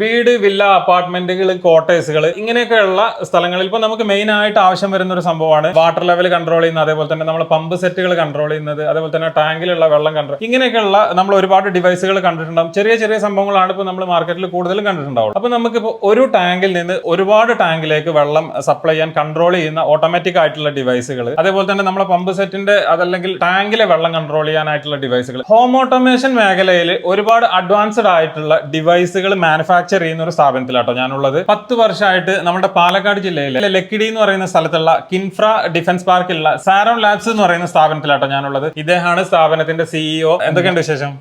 വീട് വില്ല അപ്പാർട്ട്മെന്റുകൾ ക്വാർട്ടേഴ്സുകൾ ഇങ്ങനെയൊക്കെയുള്ള സ്ഥലങ്ങളിൽ ഇപ്പൊ നമുക്ക് മെയിൻ ആയിട്ട് ആവശ്യം വരുന്ന ഒരു സംഭവമാണ്. വാട്ടർ ലെവൽ കൺട്രോൾ ചെയ്യുന്നത് അതേപോലെ തന്നെ നമ്മൾ പമ്പ് സെറ്റുകൾ കൺട്രോൾ ചെയ്യുന്നത് അതേപോലെ തന്നെ ടാങ്കിലുള്ള വെള്ളം കൺട്രോൾ ഇങ്ങനെയൊക്കെയുള്ള നമ്മൾ ഒരുപാട് ഡിവൈസുകൾ കണ്ടിട്ടുണ്ടാവും. ചെറിയ ചെറിയ സംഭവങ്ങളാണ് ഇപ്പോൾ നമ്മൾ മാർക്കറ്റിൽ കൂടുതലും കണ്ടിട്ടുണ്ടാവും അപ്പൊ നമുക്കിപ്പോൾ ഒരു ടാങ്കിൽ നിന്ന് ഒരുപാട് ടാങ്കിലേക്ക് വെള്ളം സപ്ലൈ ചെയ്യാൻ കൺട്രോൾ ചെയ്യുന്ന ഓട്ടോമാറ്റിക് ആയിട്ടുള്ള ഡിവൈസുകൾ അതേപോലെ തന്നെ നമ്മളെ പമ്പ് സെറ്റിന്റെ അതല്ലെങ്കിൽ ടാങ്കിലെ വെള്ളം കൺട്രോൾ ചെയ്യാനായിട്ടുള്ള ഡിവൈസുകൾ ഹോം ഓട്ടോമേഷൻ മേഖലയിൽ ഒരുപാട് അഡ്വാൻസ്ഡ് ആയിട്ടുള്ള ഡിവൈസുകൾ മാനുഫാക്ചർ ചെയ്യുന്ന ഒരു സ്ഥാപനത്തിലാട്ടോ ഞാനുള്ളത്. പത്ത് വർഷമായിട്ട് നമ്മുടെ പാലക്കാട് ജില്ലയിലെ ലക്കിടി എന്ന് പറയുന്ന സ്ഥലത്തുള്ള കിൻഫ്ര ഡിഫൻസ് പാർക്കിലുള്ള സാരോൺ ലാബ്സ് എന്ന് പറയുന്ന സ്ഥാപനത്തിലാട്ടോ ഞാനുള്ളത്. ഇദ്ദേഹമാണ് സ്ഥാപനത്തിന്റെ സിഇഒ എന്തൊക്കെയുണ്ട് വിശേഷം?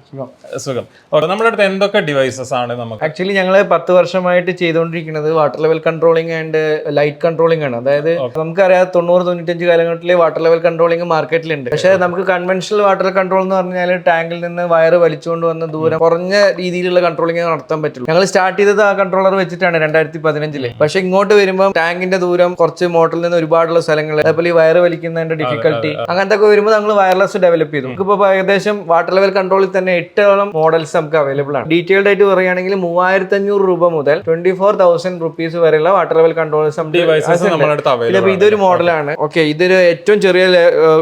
സുഖം. ഓക്കെ നമ്മുടെ അടുത്ത് എന്തൊക്കെ ഡിവൈസസ് ആണ് നമുക്ക്? ആക്ച്വലി ഞങ്ങൾ പത്ത് വർഷമായിട്ട് ചെയ്തുകൊണ്ടിരിക്കുന്നത് water level controlling and light controlling ആണ്. അതായത് നമുക്കറിയാം തൊണ്ണൂറ് തൊണ്ണൂറ്റഞ്ച് കാലഘട്ടത്തിൽ വാട്ടർ ലെവൽ കൺട്രോളിംഗ് മാർക്കറ്റിലുണ്ട് പക്ഷേ നമുക്ക് കൺവെൻഷണൽ വാട്ടർ കൺട്രോൾ എന്ന് പറഞ്ഞാൽ ടാങ്കിൽ നിന്ന് വയർ വലിച്ചുകൊണ്ട് വന്ന് ദൂരം കുറഞ്ഞ രീതിയിലുള്ള കൺട്രോളിംഗ് നടത്താൻ പറ്റുള്ളൂ. ഞങ്ങൾ സ്റ്റാർട്ട് ചെയ്തത് ആ കൺട്രോളർ വെച്ചിട്ടാണ് രണ്ടായിരത്തി പതിനഞ്ചിൽ പക്ഷെ ഇങ്ങോട്ട് വരുമ്പോൾ ടാങ്കിന്റെ ദൂരം കുറച്ച് മോട്ടറിൽ നിന്ന് ഒരുപാടുള്ള സ്ഥലങ്ങൾ അതേപോലെ ഈ വയറ് വലിക്കുന്നതിന്റെ ഡിഫിക്കൽട്ടി അങ്ങനത്തെ ഒക്കെ വരുമ്പോൾ നമ്മൾ വയർലെസ് ഡെവലപ്പ് ചെയ്തു. നമുക്കിപ്പോൾ ഏകദേശം വാട്ടർ ലെവൽ കൺട്രോളിൽ തന്നെ എട്ടോളം മോഡൽസ് നമുക്ക് അവൈലബിൾ ആണ്. ഡീറ്റെയിൽഡ് ആയിട്ട് പറയുകയാണെങ്കിൽ മൂവായിരത്തി അഞ്ഞൂറ് രൂപ മുതൽ ട്വന്റി ഫോർ തൗസൻഡ് റുപ്പീസ് വരെയുള്ള വാട്ടർ ലെവൽ കൺട്രോൾസ് അവൈലബിൾ ഇതൊരു മോഡലാണ് ഓക്കെ ഇതൊരു ഏറ്റവും ചെറിയ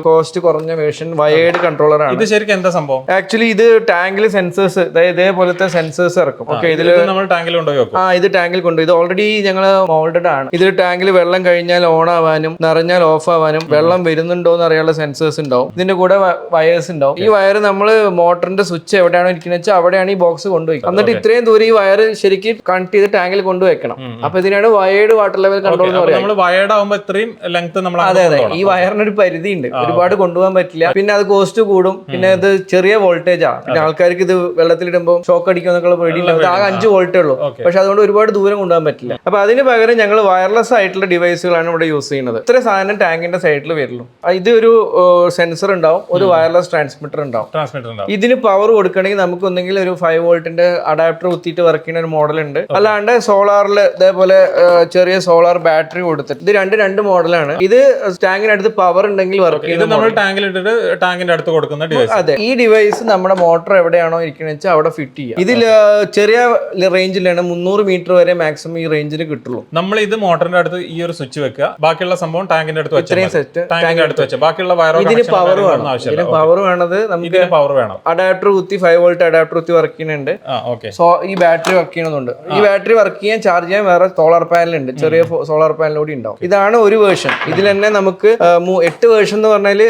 കോസ്റ്റ് കുറഞ്ഞ വേർഷൻ വയേർഡ് കൺട്രോളർ ആണ്. ഇത് ശരിക്കും എന്താ സംഭവം? ആക്ച്വലി ഇത് ടാങ്കിൽ സെൻസേഴ്സ് ഇതേപോലത്തെ സെൻസേഴ്സ് ഇറക്കും. ഓക്കെ ഇതിൽ നമ്മൾ ടാങ്കിൽ കൊണ്ടുപോയി ആ ഇത് ടാങ്കിൽ കൊണ്ട് ഇത് ഓൾറെഡി ഞങ്ങൾ മോൾഡഡ് ആണ്. ഇതിൽ ടാങ്കിൽ വെള്ളം കഴിഞ്ഞാൽ ഓൺ ആവാനും നിറഞ്ഞാൽ ഓഫ് ആവാനും വെള്ളം വരുന്നുണ്ടോ എന്ന് അറിയാനുള്ള സെൻസേഴ്സ് ഉണ്ടാവും. ഇതിന്റെ കൂടെ വയേഴ്സ് ഉണ്ടാവും. ഈ വയർ നമ്മൾ മോട്ടറിന്റെ സ്വിച്ച് എവിടെയാണോ ഇരിക്കുന്നത് വെച്ചാൽ അവിടെയാണ് ഈ ബോക്സ് കൊണ്ടുപോയി എന്നിട്ട് ഇത്രയും ദൂരം ഈ വയർ ശരിക്കും കണക്ട് ചെയ്ത് ടാങ്കിൽ കൊണ്ടുവയ്ക്കണം അപ്പൊ ഇതിനാണ് വയേർഡ് വാട്ടർ ലെവൽ കൺട്രോൾ എന്ന് പറയുന്നത്. ഇത്രയും ലെങ്ത് നമ്മൾ അതെ അതെ. ഈ വയറിന് ഒരു പരിധി ഉണ്ട് ഒരുപാട് കൊണ്ടുപോകാൻ പറ്റില്ല. പിന്നെ അത് കോസ്റ്റ് കൂടും. പിന്നെ അത് ചെറിയ വോൾട്ടേജാണ് പിന്നെ ആൾക്കാർക്ക് ഇത് വെള്ളത്തിലിടുമ്പോൾ ഷോക്ക് അടിക്കും എന്നൊക്കെ ആകെ അഞ്ച് വോൾട്ടേ ഉള്ളൂ. Okay. പക്ഷെ അതുകൊണ്ട് ഒരുപാട് ദൂരം കൊണ്ടുപോകാൻ പറ്റില്ല. അപ്പൊ അതിന് പകരം ഞങ്ങൾ വയർലെസ് ആയിട്ടുള്ള ഡിവൈസുകളാണ് ഇവിടെ യൂസ് ചെയ്യുന്നത്. ഇത്ര സാധനം ടാങ്കിന്റെ സൈഡിൽ വരുള്ളൂ. ഇത് ഒരു സെൻസർ ഉണ്ടാവും. ഒരു വയർലെസ് ട്രാൻസ്മിറ്റർ ഉണ്ടാവും. ഇതിന് പവർ കൊടുക്കണമെങ്കിൽ നമുക്ക് ഒന്നെങ്കിൽ ഒരു ഫൈവ് വോൾട്ടിന്റെ അഡാപ്റ്റർ കുത്തിയിട്ട് വർക്ക് ചെയ്യുന്ന ഒരു മോഡൽ ഉണ്ട്. അല്ലാണ്ട് സോളാറിൽ ഇതേപോലെ ചെറിയ സോളാർ ബാറ്ററി കൊടുത്തിട്ട്. ഇത് രണ്ട് രണ്ട് മോഡലാണ് ഇത് ടാങ്കിനടുത്ത് പവർ ഉണ്ടെങ്കിൽ വർക്ക് ഇത് ചെയ്യുന്ന നമ്മൾ ടാങ്കിൽ ടാങ്കിന്റെ അടുത്ത് കൊടുക്കുന്ന ഡിവൈസ് അതെ. ഈ ഡിവൈസ് നമ്മുടെ മോട്ടർ എവിടെയാണോ ഇരിക്കുന്നത് വെച്ചാൽ അവിടെ ഫിറ്റ് ചെയ്യാം. ഇതിൽ ചെറിയ റേഞ്ചിലാണ് മുന്നൂറ് മീറ്റർ വരെ മാക്സിമം ഈ റേഞ്ചിൽ കിട്ടുള്ളൂ. നമ്മൾ ഇത് മോട്ടറിന്റെ അടുത്ത് ഈ ഒരു സ്വിച്ച് വെക്കുക. ബാക്കിയുള്ള സംഭവം ടാങ്കിന്റെ അടുത്ത് വെച്ചാൽ ഇത്രയും സെറ്റ് ടാങ്കിന്റെ അടുത്ത് വെച്ചാൽ ബാക്കിയുള്ള വയറോ ഇതിന് പവർ വേണം. ആവശ്യം ഇതിന് പവർ വേണത് നമുക്ക് പവർ വേണം. അഡാപ്റ്റർ കുത്തി ഫൈവ് വോൾട്ട് അഡാപ്റ്റർ കുത്തി വർക്ക് ചെയ്യുന്നുണ്ട്. സോ ഈ ബാറ്ററി വർക്ക് ചെയ്യണമെന്നുണ്ട് ഈ ബാറ്ററി വർക്ക് ചെയ്യാൻ ചാർജ് ചെയ്യാൻ വേറെ സോളാർ പാനൽ ഉണ്ട്. ചെറിയ സോളാർ പാനൽ കൂടി ഉണ്ടാവും. ഇതാണ് ഒരു വേർഷൻ ഇതിൽ തന്നെ നമുക്ക് എട്ട് വേർഷൻ എന്ന് പറഞ്ഞാൽ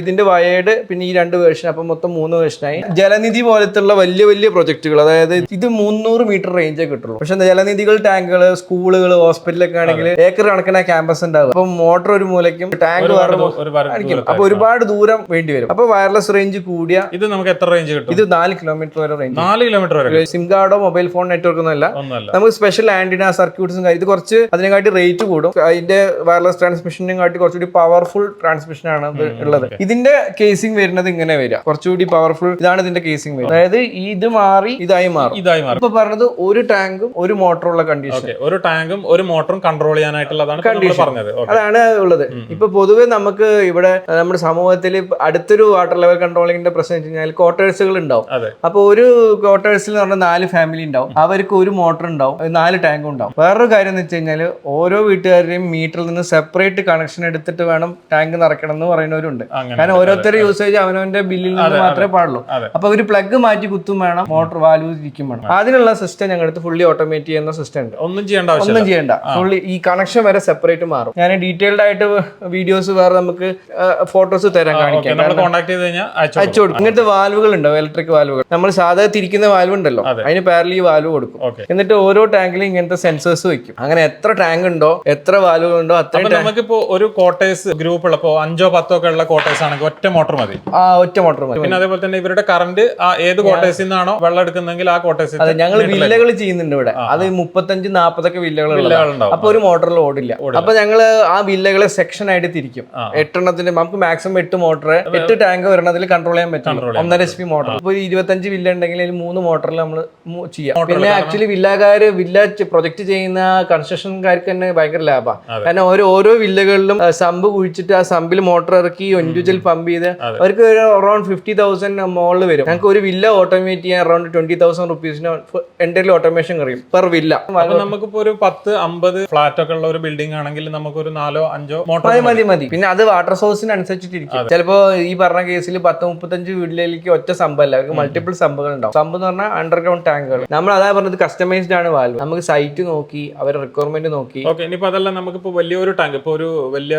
ഇതിന്റെ വയേർഡ് പിന്നെ ഈ രണ്ട് വേർഷൻ അപ്പം മൊത്തം മൂന്ന് വേർഷനായി ജലനിധി പോലത്തുള്ള വലിയ വലിയ പ്രൊജക്ടുകൾ അതായത് ഇത് മുന്നൂറ് മീറ്റർ റേഞ്ചേ കിട്ടുള്ളൂ. പക്ഷെ ജലനിധികൾ ടാങ്കുകൾ സ്കൂളുകൾ ഹോസ്പിറ്റലൊക്കെ ആണെങ്കിൽ ഏക്കർ കണക്കിന് ക്യാമ്പസ് ഉണ്ടാവും അപ്പൊ മോട്ടർ ഒരു മൂലയ്ക്കും ടാങ്ക് അപ്പൊ ഒരുപാട് ദൂരം വേണ്ടി വരും. അപ്പൊ വയർലെസ് റേഞ്ച് കൂടിയ ഇത് നമുക്ക് എത്ര റേഞ്ച് കിട്ടും? ഇത് നാല് കിലോമീറ്റർ വരെ റേഞ്ച് നാല് കിലോമീറ്റർ വരെ സിം കാർഡോ മൊബൈൽ ഫോൺ നെറ്റ്വർക്ക് ഒന്നും അല്ല. നമുക്ക് സ്പെഷ്യൽ ആന്റിന സർക്യൂട്ട്സും ഇത് കുറച്ച് അതിനെക്കാട്ടി റേറ്റ് കൂടും. അതിന്റെ വയർലെസ് ട്രാൻസ്മിഷനും കാട്ടി കുറച്ചുകൂടി പവർഫുൾ ട്രാൻസ്മിഷൻ ആണ് ഉള്ളത്. ഇതിന്റെ കേസിംഗ് വരുന്നത് ഇങ്ങനെ വരിക. കുറച്ചുകൂടി പവർഫുൾ ഇതാണ് ഇതിന്റെ കേസിംഗ് വരുന്നത്. അതായത് ഇത് മാറി ഇതായി മാറും. ഇതായി മാറും. ഇപ്പൊ പറഞ്ഞത് ഒരു ടാങ്കും ഒരു മോട്ടറും ഉള്ള കണ്ടീഷൻ ഒരു ടാങ്കും ഒരു മോട്ടറും കൺട്രോൾ ചെയ്യാനായിട്ടുള്ളതാണ് കണ്ടീഷൻ പറഞ്ഞത്. അതാണ് ഉള്ളത്. ഇപ്പൊ പൊതുവെ നമുക്ക് ഇവിടെ നമ്മുടെ സമൂഹത്തിൽ അടുത്തൊരു വാട്ടർ ലെവൽ കൺട്രോളിങ്ങിന്റെ പ്രശ്നം വെച്ച് കഴിഞ്ഞാൽ ക്വാർട്ടേഴ്സുകൾ ഉണ്ടാവും. അപ്പോൾ അപ്പൊ ഒരു ക്വാർട്ടേഴ്സിൽ എന്ന് പറഞ്ഞാൽ നാല് ഫാമിലി ഉണ്ടാവും. അവർക്ക് ഒരു മോട്ടർ ഉണ്ടാവും നാല് ടാങ്ക് ഉണ്ടാവും. വേറൊരു കാര്യം എന്ന് വെച്ച് കഴിഞ്ഞാൽ ഓരോ വീട്ടുകാരുടെയും മീറ്ററിൽ നിന്ന് സെപ്പറേറ്റ് കണക്ഷൻ എടുത്തിട്ട് വേണം ടാങ്ക് നിറയ്ക്കണം എന്ന് പറയുന്നവരുണ്ട്. കാരണം ഓരോരുത്തരുടെ യൂസേജ് അവനവന്റെ ബില്ലിൽ നിന്ന് മാത്രമേ പാടുള്ളൂ. അപ്പൊ ഒരു പ്ലഗ് മാറ്റി കുത്തും വേണം മോട്ടർ വാൽവ് ഇരിക്കും വേണം. അതിനുള്ള സിസ്റ്റം ഞങ്ങളുടെ ഫുള്ളി ഓട്ടോമേറ്റ് ചെയ്യുന്ന സിസ്റ്റം ഉണ്ട്. ഒന്നും ചെയ്യേണ്ട ഒന്നും ചെയ്യേണ്ട. ഫുള്ളി ഈ കണക്ഷൻ വരെ സെപ്പറേറ്റ് മാറും. ഞാൻ ഡീറ്റെയിൽഡ് ആയിട്ട് വീഡിയോസ് വേറെ നമുക്ക് ഫോട്ടോസ് തരാൻ കാണിക്കാം. കോൺടാക്ട് ചെയ്ത് കഴിഞ്ഞാൽ അയച്ചു അയച്ചു കൊടുക്കും. ഇങ്ങനത്തെ വാൽവുകൾ ഉണ്ടാവും ഇലക്ട്രിക് വാൽവുകൾ നമ്മൾ സാധാരണ തിരിക്കുന്ന വാൽവ് ഉണ്ടല്ലോ. അതെ. അതിന് പാരലി വാൽവ് കൊടുക്കും. എന്നിട്ട് ഓരോ ടാങ്കിലും ഇങ്ങനത്തെ സെൻസേഴ്സ് വെക്കും. അങ്ങനെ എത്ര ടാങ്ക് ഉണ്ടോ എത്ര വാൽവുകൾ ഉണ്ടോ അത്ര നമുക്കിപ്പോ ഒരു കോട്ടേഴ്സ് ഗ്രൂപ്പ് ഉള്ളപ്പോ അഞ്ചോ പത്തോ ഒക്കെ ഉള്ള കോട്ടേഴ്സ് ആണെങ്കിൽ ഒറ്റ മോട്ടർ മതി. ആ ഒറ്റ മോട്ടർ മതി. പിന്നെ അതേപോലെ തന്നെ ഇവരുടെ കറണ്ട് ആ ഏത് കോട്ടേഴ്സിൽ നിന്നാണോ വെള്ളം എടുക്കുന്നെങ്കിൽ ആ കോട്ടേഴ്സിൽ അതെ ഞങ്ങൾ വില്ലകൾ ചെയ്യുന്നുണ്ട് ഇവിടെ. അത് മുപ്പത്തഞ്ച് നാപ്പതൊക്കെ വില്ലകൾ. അപ്പൊ ഒരു മോട്ടറിൽ ഓടില്ല. അപ്പൊ ഞങ്ങൾ ആ വില്ലകളെ സെക്ഷൻ ആയിട്ട് തിരിക്കും. എട്ടെണ്ണത്തിന്റെ നമുക്ക് മാക്സിമം എട്ട് മോട്ടർ എട്ട് ടാങ്ക് വരണതിൽ കൺട്രോൾ ചെയ്യാൻ പറ്റും. ഒന്നര എച്ച് പി മോട്ടർ ഇപ്പൊ ഇരുപത്തഞ്ച് വില്ല ഉണ്ടെങ്കിൽ അതിൽ മൂന്ന് മോട്ടറിൽ നമ്മൾ ചെയ്യാം. പിന്നെ ആക്ച്വലി വില്ലക്കാര് വില്ല പ്രൊജക്ട് ചെയ്യുന്ന കൺസ്ട്രക്ഷൻകാർക്ക് തന്നെ ഭയങ്കര ലാഭമാണ് കാരണം ഓരോ ഓരോ വില്ലകളിലും സമ്പ് കുഴിച്ചിട്ട് ആ സമ്പിൽ മോട്ടർ ഇറക്കി ഇൻഡിവിജ്വൽ പമ്പ് ചെയ്ത് അവർക്ക് ഒരു അറൌണ്ട് ഫിഫ്റ്റി തൗസൻഡ് മോളിൽ വരും. ഞങ്ങൾക്ക് ഒരു വില്ല ഓട്ടോമേറ്റ് ചെയ്യാൻ അറൌണ്ട് ട്വന്റി തൗസൻഡ് റുപ്പീസിന് എന്റെ ഓട്ടോമേറ്റ് ഓട്ടോമേഷൻ കഴിയും പെർ വില്ല അപ്പൊ നമുക്കിപ്പോ ഒരു പത്ത് അമ്പത് ഫ്ലാറ്റ് ഒക്കെ ഉള്ള ഒരു ബിൽഡിംഗ് ആണെങ്കിൽ നമുക്കൊരു നാലോ അഞ്ചോ മോട്ടോർ മതി. മതി മതി. പിന്നെ അത് വാട്ടർ സോഴ്സിന് അനുസരിച്ചിട്ടിരിക്കും. ചിലപ്പോ ഈ പറഞ്ഞ കേസിൽ പത്ത് മുപ്പത്തഞ്ച് വീട്ടിലേക്ക് ഒറ്റ സംഭവമല്ല അവർക്ക് മൾട്ടിപ്പിൾ സംഭവങ്ങൾ ഉണ്ടാവും. സംഭവം എന്ന് പറഞ്ഞാൽ അണ്ടർഗ്രൗണ്ട് ടാങ്കുകൾ നമ്മൾ അതാ പറഞ്ഞത് കസ്റ്റമൈസ്ഡ് ആണ് വാൽവ്. നമുക്ക് സൈറ്റ് നോക്കി അവരുടെ റിക്വയർമെന്റ് നോക്കി. ഓക്കെ ഇനിയിപ്പോ അതല്ല നമുക്കിപ്പോ വലിയൊരു ടാങ്ക് ഇപ്പൊ ഒരു വലിയ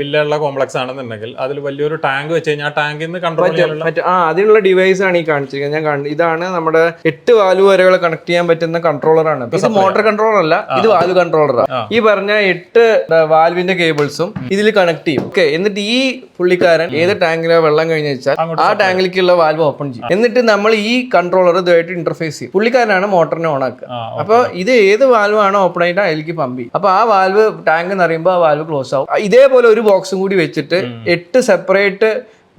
വില്ല ഉള്ള കോംപ്ലക്സ് ആണെന്നുണ്ടെങ്കിൽ അതിൽ വലിയൊരു ടാങ്ക് വെച്ച് കഴിഞ്ഞാൽ ടാങ്കിൽ നിന്ന് കൺട്രോൾ ചെയ്യാനുള്ള ആ അതിനുള്ള ഡിവൈസ് ആണ് ഈ കാണിച്ചിരിക്കുന്നത്. ഞാൻ ഇതാണ് നമ്മുടെ എട്ട് വാൽവ് വരെകൾ കണക്ട് ചെയ്യാൻ പറ്റുന്ന കൺട്രോളറാണ് ഇത് മോട്ടർ കൺട്രോളർ അല്ല ഇത് വാൽവ് കൺട്രോളറാണ്. ഈ പറഞ്ഞ എട്ട് വാൽവിന്റെ കേബിൾസും ഇതിൽ കണക്ട് ചെയ്യും. ഓക്കെ എന്നിട്ട് ഈ പുള്ളിക്കാരൻ ഏത് ടാങ്കിലെ വെള്ളം കഴിഞ്ഞ് വെച്ചാൽ ആ ടാങ്കിലേക്കുള്ള വാൽവ് ഓപ്പൺ ചെയ്യും. എന്നിട്ട് നമ്മൾ ഈ കൺട്രോളർ ഇതുമായിട്ട് ഇന്റർഫേസ് ചെയ്യും. പുള്ളിക്കാരനാണ് മോട്ടറിനെ ഓൺ ആക്കുക. അപ്പൊ ഇത് ഏത് വാൽവ് ആണോ ഓപ്പൺ ആയിട്ട് അതിലേക്ക് പമ്പ് ചെയ്യും. അപ്പൊ ആ വാൽവ് ടാങ്ക് നിറയുമ്പോൾ ആ വാൽവ് ക്ലോസ് ആവും. ഇതേപോലെ ഒരു ബോക്സും കൂടി വെച്ചിട്ട് എട്ട് സെപ്പറേറ്റ്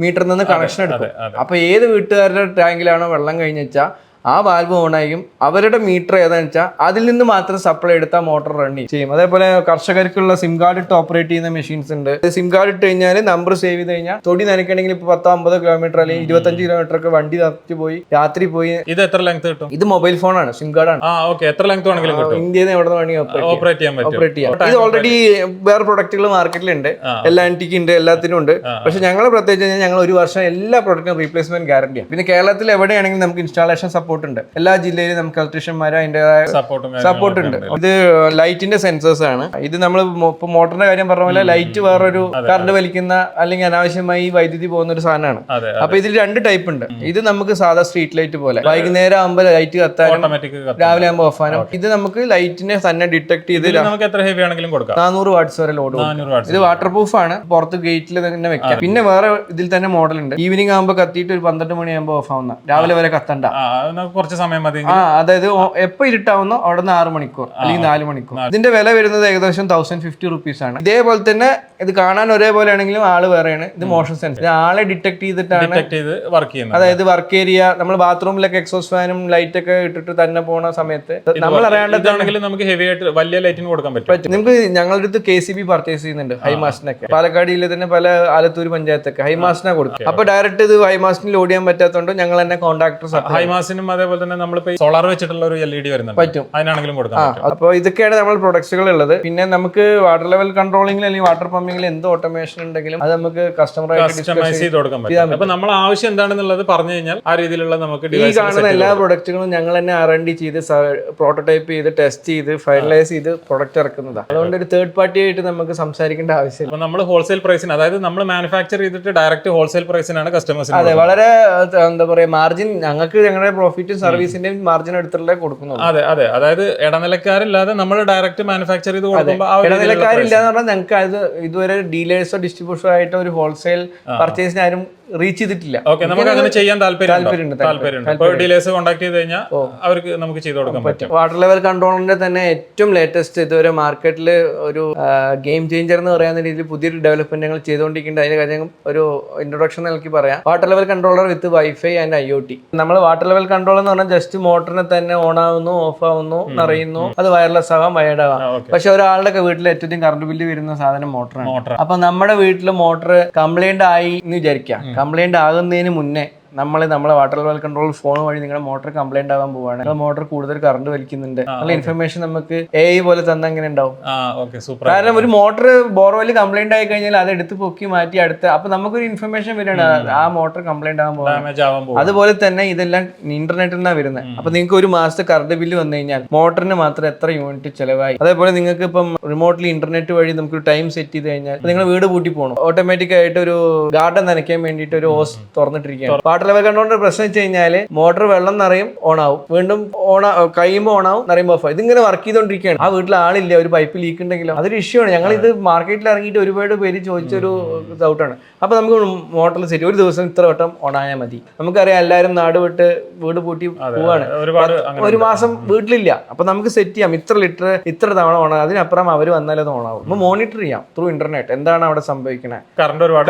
മീറ്ററിൽ നിന്ന് കണക്ഷൻ എടുക്കും. അപ്പൊ ഏത് വീട്ടുകാരുടെ ടാങ്കിലാണോ വെള്ളം കഴിഞ്ഞ വെച്ചാൽ ആ വാൽവ് ഓൺ ആയും അവരുടെ മീറ്റർ ഏതാണെന്ന് വെച്ചാൽ അതിൽ നിന്ന് മാത്രം സപ്ലൈ എടുത്താൽ മോട്ടോർ റൺ ചെയ്യും. അതേപോലെ കർഷകർക്കുള്ള സിം കാർഡ് ഇട്ട് ഓപ്പറേറ്റ് ചെയ്യുന്ന മെഷീൻസ് ഉണ്ട്. സിം കാർഡ് ഇട്ട് കഴിഞ്ഞാൽ നമ്പർ സേവ് ചെയ്ത് കഴിഞ്ഞാൽ തൊടി നനയ്ക്കണമെങ്കിൽ ഇപ്പൊ പത്തോ അമ്പതോ കിലോമീറ്റർ അല്ലെങ്കിൽ ഇരുപത്തഞ്ച് കിലോമീറ്റർ ഒക്കെ വണ്ടി തറച്ച് പോയി രാത്രി പോയി. ഇത് എത്ര ലെങ്ത് കിട്ടും? ഇത് മൊബൈൽ ഫോണാണ് സിം കാർഡാണ് ആ ഓക്കെ എത്ര ലെങ്ത് വേണമെങ്കിലും ഇന്ത്യയിൽ നിന്ന് എവിടെ വേണമെങ്കിൽ. ഓപ്പറേറ്റ് ചെയ്യാൻ ഓപ്പറേറ്റ് ചെയ്യാം. ഇത് ഓൾറെഡി വേറെ പ്രൊഡക്റ്റുകൾ മാർക്കറ്റിലുണ്ട് എല്ലാ ആന്റിക്ക് ഉണ്ട് എല്ലാത്തിനും ഉണ്ട്. പക്ഷെ ഞങ്ങൾ പ്രത്യേകിച്ച് കഴിഞ്ഞാൽ ഞങ്ങൾ ഒരു വർഷം എല്ലാ പ്രൊഡക്റ്റിനും റീപ്ലേസ്മെന്റ് ഗ്യാരണ്ടിയാണ് പിന്നെ കേരളത്തിൽ എവിടെയാണെങ്കിലും നമുക്ക് ഇൻസ്റ്റാളേഷൻ സപ്പോർട്ട് ഉണ്ട്. എല്ലാ ജില്ലയിലും നമുക്ക് ഇലക്ട്രീഷ്യന്മാർ അതിന്റെതായ സപ്പോർട്ടും സപ്പോർട്ട് ഉണ്ട്. ഇത് ലൈറ്റിന്റെ സെൻസേഴ്സ് ആണ്. ഇത് നമ്മൾ മോട്ടറിന്റെ കാര്യം പറഞ്ഞ പോലെ ലൈറ്റ് വേറൊരു കറണ്ട് വലിക്കുന്ന അല്ലെങ്കിൽ അനാവശ്യമായി വൈദ്യുതി പോകുന്ന ഒരു സാധനമാണ് അപ്പൊ ഇതിൽ രണ്ട് ടൈപ്പ് ഉണ്ട്. ഇത് നമുക്ക് സാധാ സ്ട്രീറ്റ് ലൈറ്റ് പോലെ. വൈകുന്നേരം ആകുമ്പോൾ ലൈറ്റ് കത്താനും രാവിലെ ആകുമ്പോൾ ഓഫ് ആണ് ഇത് നമുക്ക് ലൈറ്റിനെ തന്നെ ഡിറ്റക്ട് ചെയ്ത് നമുക്ക് എത്ര ഹെവി ആണെങ്കിലും കൊടുക്കാം. നാനൂറ് വാട്ട്സ് വരെ ലോഡ് ഇത് വാട്ടർ പ്രൂഫ് ആണ്. പുറത്ത് ഗേറ്റിൽ തന്നെ വെക്കാം. പിന്നെ വേറെ ഇതിൽ തന്നെ മോഡൽ ഉണ്ട്. ഈവനിങ് ആകുമ്പോൾ കത്തിയിട്ട് ഒരു പന്ത്രണ്ട് മണിയാകുമ്പോൾ ഓഫ് ആവുന്ന. രാവിലെ വരെ കത്തണ്ട. കുറച്ച് സമയം മതി ആ അതായത് എപ്പോ ഇരുട്ടാവുന്നോ അവിടെ നിന്ന് ആറ് മണിക്കൂർ അല്ലെങ്കിൽ നാല് മണിക്കൂർ. ഇതിന്റെ വില വരുന്നത് ഏകദേശം തൗസൻഡ് ഫിഫ്റ്റി റുപ്പീസ് ആണ്. ഇതേപോലെ തന്നെ ഇത് കാണാൻ ഒരേപോലെ ആണെങ്കിലും ആൾ വേറെയാണ്. ഇത് മോഷൻ സെൻസർ ആളെ ഡിറ്റക്ട് ചെയ്തിട്ടാണ് വർക്ക് ചെയ്യുന്നത്. അതായത് വർക്ക് ഏരിയ നമ്മൾ ബാത്റൂമിലൊക്കെ എക്സോസ് ഫാനും ലൈറ്റ് ഒക്കെ ഇട്ടിട്ട് തന്നെ പോണ സമയത്ത് നമ്മൾ അറിയാണ്ട് നമുക്ക് ഹെവി ആയിട്ട് വലിയ ലൈറ്റിന് കൊടുക്കാൻ പറ്റും. നിങ്ങൾക്ക് നമുക്ക് ഞങ്ങളുടെ അടുത്ത് കെ സി ബി പർച്ചേസ് ചെയ്യുന്നുണ്ട് ഹൈമാസ്റ്റിനൊക്കെ പാലക്കാട് ജില്ലയിൽ തന്നെ പല ആലത്തൂർ പഞ്ചായത്തൊക്കെ ഹൈമാസ്റ്റിനാ കൊടുക്കും അപ്പൊ ഡയറക്റ്റ് ഇത് ഹൈമാസ്റ്റിന് ലോഡ് ചെയ്യാൻ പറ്റാത്തതുകൊണ്ട് ഞങ്ങൾ തന്നെ കോൺട്രാക്ടർ ഹൈമാസിനും അതേപോലെ തന്നെ നമ്മളിപ്പോ സോളാർ വെച്ചിട്ടുള്ള ഒരു എൽ ഇ ഡി വരുന്നുണ്ട്. പറ്റും. അതിനാണെങ്കിലും കൊടുക്കാം അപ്പോൾ ഇതൊക്കെയാണ് നമ്മൾ പ്രൊഡക്ട്സുകൾ ഉള്ളത് പിന്നെ നമുക്ക് വാട്ടർ ലെവൽ കൺട്രോളിംഗിൽ അല്ലെങ്കിൽ വാട്ടർ പമ്പിങ്ങിൽ എന്ത് ഓട്ടോമേഷൻ ഉണ്ടെങ്കിലും അത് നമുക്ക് കസ്റ്റമറായിട്ട് കസ്റ്റമൈസ് ചെയ്ത് കൊടുക്കാൻ പറ്റും. അപ്പൊ നമ്മൾ ആവശ്യം എന്താണെന്നുള്ളത് പറഞ്ഞു കഴിഞ്ഞാൽ ആ രീതിയിലുള്ള നമുക്ക് ഈ കാണുന്ന എല്ലാ പ്രൊഡക്റ്റുകളും ഞങ്ങൾ തന്നെ ആർ എൻ ഡി ചെയ്ത് പ്രോട്ടോടൈപ്പ് ചെയ്ത് ടെസ്റ്റ് ചെയ്ത് ഫൈനലൈസ് ചെയ്ത് പ്രൊഡക്റ്റ് ഇറക്കുന്നതാണ് അതുകൊണ്ട് ഒരു തേർഡ് പാർട്ടി ആയിട്ട് നമുക്ക് സംസാരിക്കേണ്ട ആവശ്യമില്ല. അപ്പൊ നമ്മൾ ഹോൾസെയിൽ പ്രൈസിന് അതായത് നമ്മൾ മാനുഫാക്ചർ ചെയ്തിട്ട് ഡയറക്റ്റ് ഹോൾസെയിൽ പ്രൈസിനാണ് കസ്റ്റമേഴ്സിന് അതെ വളരെ എന്താ പറയാ മാർജിൻ ഞങ്ങൾക്ക് ഞങ്ങളുടെ പ്രോഫിറ്റും സർവീസിന്റെയും മാർജിൻ എടുത്തിട്ടുള്ള കൊടുക്കുന്നുള്ളൂ. അതെ അതെ. അതായത് ഇടനിലക്കാരില്ലാതെ നമ്മൾ ഡയറക്റ്റ് മാനുഫാക്ചർ ചെയ്ത് കൊടുക്കുമ്പോൾ ഇടനിലക്കാരില്ലാന്ന് പറഞ്ഞാൽ ഞങ്ങൾക്ക് അത് ഇതുവരെ ഡീലേഴ്സോ ഡിസ്ട്രിബ്യൂഷനോ ആയിട്ട് ഒരു ഹോൾസെയിൽ പർച്ചേസിന് ആരും റീച്ച് ചെയ്തിട്ടില്ല. ഓക്കെ നമുക്ക് അങ്ങനെ ചെയ്യാൻ താല്പര്യം. താല്പര്യമുണ്ട്, താല്പര്യമുണ്ട് ഇപ്പൊ ഡീലേഴ്സ് കോൺടാക്ട് ചെയ്ത് കഴിഞ്ഞാൽ അവർക്ക് നമുക്ക് ചെയ്ത് കൊടുക്കാൻ പറ്റും. വാട്ടർ ലെവൽ കൺട്രോളിന്റെ തന്നെ ഏറ്റവും ലേറ്റസ്റ്റ് ഇതുവരെ മാർക്കറ്റിൽ ഒരു ഗെയിം ചേഞ്ചർ എന്ന് പറയുന്ന രീതിയിൽ പുതിയൊരു ഡെവലപ്മെന്റ് ഞങ്ങൾ ചെയ്തുകൊണ്ടിരിക്കുന്നുണ്ട്. അതിന്റെ കാര്യം ഒരു ഇൻട്രൊഡക്ഷൻ നൽകി പറയാം. Water level controller with wifi and I O T നമ്മൾ വാട്ടർ ലെവൽ കൺട്രോൾ എന്ന് പറഞ്ഞാൽ ജസ്റ്റ് മോട്ടറിനെ തന്നെ ഓൺ ആവുന്നു ഓഫ് ആവുന്നു നിറയുന്നു. അത് വയർലെസ് ആവാം വയർഡ് ആവാം. പക്ഷെ ഒരാളുടെ ഒക്കെ വീട്ടിൽ ഏറ്റവും കറണ്ട് ബില്ല് വരുന്ന സാധനം മോട്ടറാണ് അപ്പൊ നമ്മുടെ വീട്ടിൽ മോട്ടർ കംപ്ലൈന്റ് ആയി എന്ന് വിചാരിക്കാം. കംപ്ലൈന്റ് ആകുന്നതിന് മുന്നേ നമ്മൾ നമ്മളെ വാട്ടർ ലെവൽ കൺട്രോൾ ഫോൺ വഴി നിങ്ങളുടെ മോട്ടോർ കംപ്ലൈന്റ് ആവാൻ പോവാണ്. നിങ്ങളുടെ മോട്ടർ കൂടുതൽ കറണ്ട് വലിക്കുന്നുണ്ട്. നല്ല ഇൻഫർമേഷൻ നമുക്ക് എ ഐ പോലെ തന്നെ എങ്ങനെ ഉണ്ടാവും കാരണം ഒരു മോട്ടർ ബോർവെൽ കംപ്ലൈന്റ് ആയി കഴിഞ്ഞാൽ അത് എടുത്ത് പൊക്കി മാറ്റി അടുത്ത് അപ്പൊ നമുക്കൊരു ഇൻഫർമേഷൻ വരികയാണ്. ആ മോട്ടോർ കംപ്ലൈന്റ് ആവാൻ പോകും അതുപോലെ തന്നെ ഇതെല്ലാം ഇന്റർനെറ്റിൽ നിന്നാണ് വരുന്നത് അപ്പൊ നിങ്ങൾക്ക് ഒരു മാസത്തെ കറണ്ട് ബില്ല് വന്നു കഴിഞ്ഞാൽ മോട്ടറിന് മാത്രം എത്ര യൂണിറ്റ് ചെലവായി? അതേപോലെ നിങ്ങൾക്ക് ഇപ്പം റിമോട്ട്ലി ഇന്റർനെറ്റ് വഴി നമുക്ക് ടൈം സെറ്റ് ചെയ്ത് കഴിഞ്ഞാൽ നിങ്ങൾ വീട് പൂട്ടി പോകണം ഓട്ടോമാറ്റിക് ആയിട്ട് ഒരു ഗാർഡൻ നനയ്ക്കാൻ വേണ്ടിയിട്ട് ഒരു ഹോസ് തുറന്നിട്ടിരിക്കുകയാണ്. വാട്ടർ ലെവൽ കണ്ടോണ്ട് പ്രശ്നം വെച്ച് കഴിഞ്ഞാൽ മോട്ടർ വെള്ളം നിറയും ഓൺ ആവും വീണ്ടും ഓണ കഴിയുമ്പോൾ ഓണാവും നിറയുമ്പോൾ ഓഫ് ആവും. ഇതിങ്ങനെ വർക്ക് ചെയ്തുകൊണ്ടിരിക്കുകയാണ് ആ വീട്ടിൽ ആളില്ല ഒരു പൈപ്പ് ലീക്ക് ഉണ്ടെങ്കിലും. അതൊരു ഇഷ്യൂ ആണ്. ഞങ്ങൾ ഇത് മാർക്കറ്റിൽ ഇറങ്ങിയിട്ട് ഒരുപാട് പേര് ചോദിച്ചൊരു ഡൗട്ടാണ് അപ്പൊ നമുക്ക് മോട്ടറിൽ സെറ്റ് ഒരു ദിവസം ഇത്ര വട്ടം ഓൺ ആയാൽ മതി. നമുക്കറിയാം എല്ലാവരും നാട് വിട്ട് വീട് പൂട്ടി പോവാണ്. ഒരു മാസം വീട്ടിലില്ല. അപ്പൊ നമുക്ക് സെറ്റ് ചെയ്യാം. ഇത്ര ലിറ്റർ ഇത്ര തവണ ഓണാകും അതിനപ്പുറം അവർ വന്നാലേ അത് ഓണാവും. നമ്മൾ മോണിറ്റർ ചെയ്യാം ത്രൂ ഇന്റർനെറ്റ് എന്താണ് അവിടെ സംഭവിക്കുന്നത്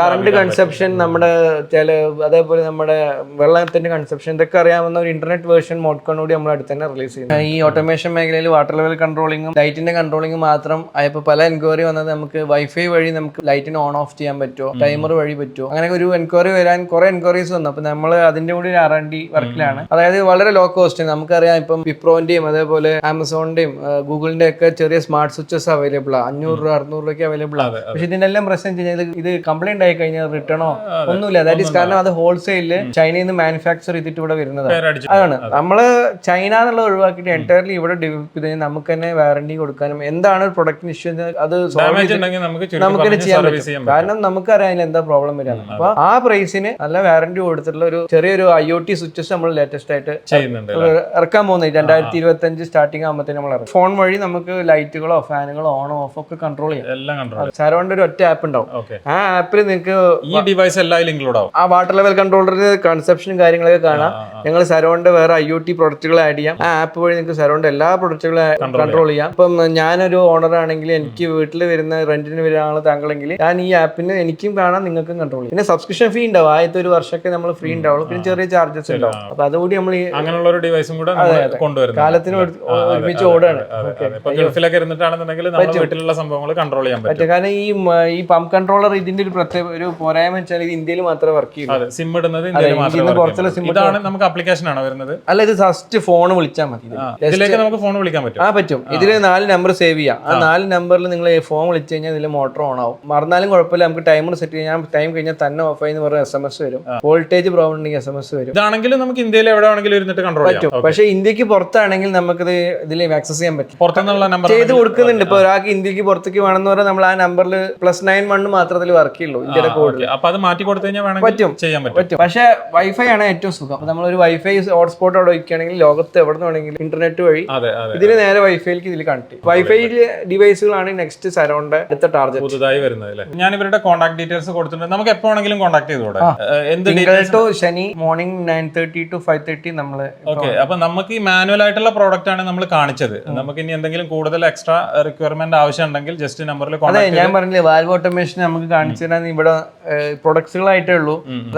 കറണ്ട് കൺസെപ്ഷൻ നമ്മുടെ ചില അതേപോലെ നമ്മുടെ വെള്ളത്തിന്റെ കൺസെപ്ഷൻ ഇതൊക്കെ അറിയാവുന്ന ഒരു ഇന്റർനെറ്റ് വേർഷൻ മോഡ്കോൺ കൂടി നമ്മൾ അടുത്ത് തന്നെ റിലീസ് ചെയ്യുന്നത് ഈ ഓട്ടോമേഷൻ മേഖലയിൽ വാട്ടർ ലെവൽ കൺട്രോളിങ്ങും ലൈറ്റിന്റെ കൺട്രോളിങ്ങും മാത്രം ആയപ്പോൾ പല എൻക്വയറി വന്നത് നമുക്ക് വൈഫൈ വഴി നമുക്ക് ലൈറ്റിന് ഓൺ ഓഫ് ചെയ്യാൻ പറ്റുമോ? ടൈമർ വഴി പറ്റുമോ? അങ്ങനെ ഒരു എൻക്വയറി വരാൻ കുറെ എൻക്വയറീസ് വന്നു. അപ്പൊ നമ്മൾ അതിന്റെ കൂടി ആർ ആൻഡ് ഡി വർക്കിലാണ്. അതായത് വളരെ ലോ കോസ്റ്റ് നമുക്കറിയാം ഇപ്പം വിപ്രോന്റെയും അതേപോലെ ആമസോണിന്റെയും ഗൂഗിളിന്റെ ഒക്കെ ചെറിയ സ്മാർട്ട് സ്വിച്ചസ് അവൈലബിൾ ആണ് അഞ്ഞൂറ് രൂപ അറുന്നൂറ് രൂപയ്ക്ക് അവൈലബിൾ ആണ് പക്ഷെ ഇതിനെല്ലാം പ്രശ്നം കഴിഞ്ഞാൽ ഇത് ഇത് കംപ്ലൈന്റ് ആയി കഴിഞ്ഞാൽ റിട്ടേണോ ഒന്നുമില്ല. ദാറ്റ് ഈസ് കാരണം അത് ഹോൾസെയിലിൽ ചൈനയിൽ നിന്ന് മാനുഫാക്ചർ ചെയ്തിട്ട് ഇവിടെ വരുന്നത് അതാണ്. നമ്മൾ ചൈന എന്നുള്ളത് ഒഴിവാക്കിയിട്ട് എന്റയർലി ഇവിടെ ഡെവലപ്പ് ചെയ്ത് നമുക്ക് തന്നെ വാറണ്ടി കൊടുക്കാനും എന്താണ് ഒരു പ്രൊഡക്റ്റിന് ഇഷ്യൂ അത് നമുക്ക് ചെയ്യാൻ പറ്റും. കാരണം നമുക്കറിയാം അതിൽ എന്താ പ്രോബ്ലം വരികയാണ്. അപ്പൊ ആ പ്രൈസിന് നല്ല വാറണ്ടി കൊടുത്തിട്ടുള്ള ഒരു ചെറിയൊരു ഐ ഒ ടി സ്വിച്ചസ് നമ്മൾ ലേറ്റസ്റ്റ് ആയിട്ട് ഇറക്കാൻ പോകുന്നത് രണ്ടായിരത്തി ഇരുപത്തി അഞ്ച് സ്റ്റാർട്ടിംഗ് ആകുമ്പോഴത്തേന് നമ്മൾ ഇറക്കും. ഫോൺ വഴി നമുക്ക് ലൈറ്റുകളോ ഫാനുകളോ ഓണോ ഓഫ് ഒക്കെ കൺട്രോൾ ചെയ്യാം. സാരോണ്ട് ഒരു ഒറ്റ ആപ്പ് ഉണ്ടാവും. ആ ആപ്പിൽ നിങ്ങൾക്ക് ഈ ഡിവൈസ് എല്ലാം ഇൻക്ലൂഡ് ആവും. ആ വാട്ടർ ലെവൽ കൺട്രോളറിന്റെ കൺസെപ്ഷനും കാര്യങ്ങളൊക്കെ കാണാം. ഞങ്ങൾ സരോണ്ട് വേറെ ഐ ഒ ടി പ്രൊഡക്റ്റുകൾ ആഡ് ചെയ്യാം. ആ ആപ്പ് വഴി നിങ്ങൾക്ക് സരോണ്ട് എല്ലാ പ്രൊഡക്റ്റുകളും കൺട്രോൾ ചെയ്യാം. ഇപ്പം ഞാനൊരു ഓണർ ആണെങ്കിൽ എനിക്ക് വീട്ടിൽ വരുന്ന റെന്റിന് വരാനുള്ള താങ്കളെങ്കിൽ ഞാൻ ഈ ആപ്പിന് എനിക്കും കാണാം നിങ്ങൾക്കും കൺട്രോൾ ചെയ്യാം. പിന്നെ സബ്സ്ക്രിപ്ഷൻ ഫീ ഉണ്ടാവും. ആദ്യത്തെ ഒരു വർഷമൊക്കെ നമ്മൾ ഫ്രീ ഉണ്ടാവുള്ളൂ. പിന്നെ ചെറിയ ചാർജസ് ഉണ്ടാവും. അപ്പൊ അതുകൂടി നമ്മൾ അങ്ങനെയുള്ള ഒരു ഡിവൈസും കൂടെ കൊണ്ടുവരും കൊണ്ടുവരുന്നത്. കാലത്തിന് ഒരു- ഒരുമിച്ച് ഓടാണ് ഗൾഫിലൊക്കെ ഇരുന്നിട്ടാണെന്നുണ്ടെങ്കിൽ വീട്ടിലുള്ള സംഭവങ്ങൾ കൺട്രോൾ ചെയ്യാൻ പറ്റും. കാരണം ഈ ഈ പമ്പ് കൺട്രോളർ ഇതിന്റെ ഒരു പ്രത്യേക ഒരു പോരായ്മ വെച്ചാൽ ഇത് ഇന്ത്യയിൽ മാത്രമേ വർക്ക് ചെയ്യൂ അതെ സിം ഇടുന്നത് ഇതാണ് നമുക്ക് ആപ്ലിക്കേഷൻ ആണോ വരുന്നത്. അല്ല ഇത് ഫസ്റ്റ് ഫോൺ വിളിച്ചാൽ മതി. ഇതിലേക്ക് നമുക്ക് ഫോൺ വിളിക്കാൻ പറ്റും. ആ പറ്റും. ഇതിൽ നാല് നമ്പർ സേവ് ചെയ്യാം. ആ നാല് നമ്പറിൽ നിങ്ങൾ ഫോൺ വിളിച്ചു കഴിഞ്ഞാൽ ഇതിൽ മോട്ടോർ ഓൺ ആവും. മറന്നാലും കുഴപ്പമില്ല നമുക്ക് ടൈമർ സെറ്റ് ചെയ്യാം. ടൈം കഴിഞ്ഞാൽ തന്നെ ഓഫ് ആയി എന്ന് പറഞ്ഞ എസ് എം എസ് വരും. വോൾട്ടേജ് പ്രോബ്ലം ഉണ്ടെങ്കിൽ എസ് എം എസ് വരും. ഇതാണെങ്കിലും നമുക്ക് ഇന്ത്യയിൽ എവിടെ ആണെങ്കിലും ഇരുന്നിട്ട് കൺട്രോൾ പറ്റും. പക്ഷേ ഇന്ത്യയ്ക്ക് പുറത്താണെങ്കിൽ നമുക്കിത് ഇതിൽ ആക്സസ് ചെയ്യാൻ പറ്റും. പുറത്തുനിന്നുള്ള നമ്പർ ചെയ്ത് കൊടുക്കുന്നുണ്ട്. ഇപ്പൊ ഒരാൾക്ക് ഇന്ത്യയ്ക്ക് പുറത്തേക്ക് വേണമെന്ന് പറഞ്ഞാൽ നമ്മൾ ആ നമ്പറിൽ പ്ലസ് നയൻ വൺ മാത്രത്തിൽ വർക്ക് ചെയ്യുള്ളൂ ഇന്ത്യയുടെ കോഡ് അപ്പൊ അത് മാറ്റി കൊടുത്തു കഴിഞ്ഞാൽ പറ്റും. ചെയ്യാൻ പറ്റും. പക്ഷേ വൈഫൈ ആണ് ഏറ്റവും സുഖം. അപ്പൊ നമ്മളൊരു വൈഫൈ ഹോട്ട്സ്പോട്ട് അവിടെ വയ്ക്കുകയാണെങ്കിൽ ലോകത്ത് എവിടെ നിന്ന് വേണമെങ്കിലും ഇന്റർനെറ്റ് വഴി ഇതിന് നേരെ വൈഫൈയിലേക്ക് ഇതിൽ കണക്ട് ചെയ്യും. വൈഫൈ ഡിവൈസുകളാണ് നെക്സ്റ്റ് സരോണ്ട് അടുത്ത ടാർഗറ്റ് പുതുതായി വരുന്നത് അല്ലേ? ഞാൻ ഇവരുടെ കോൺടാക്ട് ഡീറ്റെയിൽസ് കൊടുത്തിട്ടുണ്ട്. നമുക്ക് എപ്പോ ആണെങ്കിലും കോൺടാക്ട് ചെയ്തോടെ എന്ത് ടു ശനി morning nine thirty to five thirty നമ്മൾ ഓക്കെ അപ്പൊ നമുക്ക് ഈ മാനുവൽ ആയിട്ടുള്ള പ്രോഡക്റ്റ് ആണ് നമ്മൾ കാണിച്ചത്. നമുക്ക് ഇനി എന്തെങ്കിലും കൂടുതൽ എക്സ്ട്രാ റിക്വയർമെന്റ് ആവശ്യം ഉണ്ടെങ്കിൽ ജസ്റ്റ് നമ്പറിൽ അതെ ഞാൻ പറഞ്ഞില്ലേ വാൽവ് ഓട്ടോമേഷൻ നമുക്ക് കാണിച്ചു തരാൻ ഇവിടെ പ്രൊഡക്ട്സുകളായിട്ടേ ഉള്ളൂ.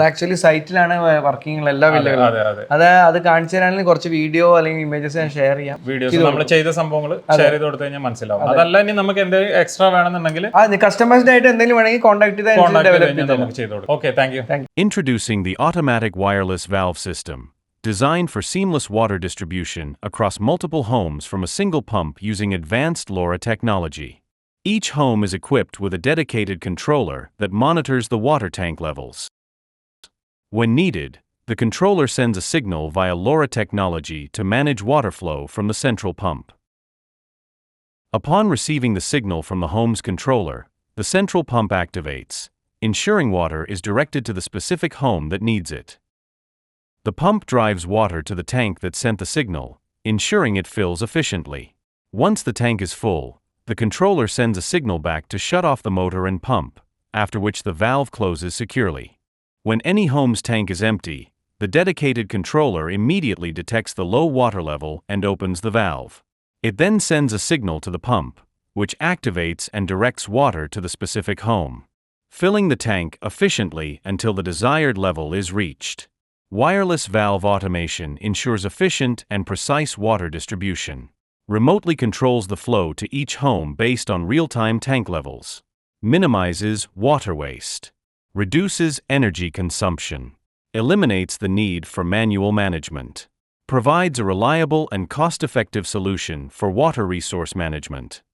ആക്ച്വലി സൈറ്റിലാണ് വർക്കിംഗ് എല്ലാ വില്ലകളും അതെ അതെ അത് അത് കാണിച്ചു തരാണെങ്കിൽ കുറച്ച് വീഡിയോ അല്ലെങ്കിൽ ഇമേജസ് ഞാൻ ഷെയർ ചെയ്യാം വീഡിയോസ് നമ്മൾ ചെയ്ത സംഭവങ്ങൾ ഷെയർ ചെയ്ത് കൊടുത്തു കഴിഞ്ഞാൽ മനസ്സിലാവും അതല്ല ഇനി നമുക്ക് എന്തെങ്കിലും എക്സ്ട്രാ വേണമെന്നുണ്ടെങ്കിൽ ആ കസ്റ്റമൈസ്ഡ് ആയിട്ട് എന്തെങ്കിലും വേണമെങ്കിൽ കോൺടാക്ട് ചെയ്താൽ കോൺടാക്ട് ചെയ്ത് ഡെവലപ്പ് കഴിഞ്ഞാൽ ചെയ്ത് നമുക്ക് ചെയ്ത് കൊടുക്കും okay thank you Introducing the automatic wireless valve system, designed for seamless water distribution across multiple homes from a single pump using advanced LoRa technology. Each home is equipped with a dedicated controller that monitors the water tank levels. When needed, the controller sends a signal via LoRa technology to manage water flow from the central pump. Upon receiving the signal from the home's controller, the central pump activates, ensuring water is directed to the specific home that needs it. The pump drives water to the tank that sent the signal, ensuring it fills efficiently. Once the tank is full, the controller sends a signal back to shut off the motor and pump, after which the valve closes securely. When any home's tank is empty, the dedicated controller immediately detects the low water level and opens the valve. It then sends a signal to the pump, which activates and directs water to the specific home, filling the tank efficiently until the desired level is reached. Wireless valve automation ensures efficient and precise water distribution, remotely controls the flow to each home based on real time tank levels, minimizes water waste, reduces energy consumption, eliminates the need for manual management, provides a reliable and cost effective solution for water resource management.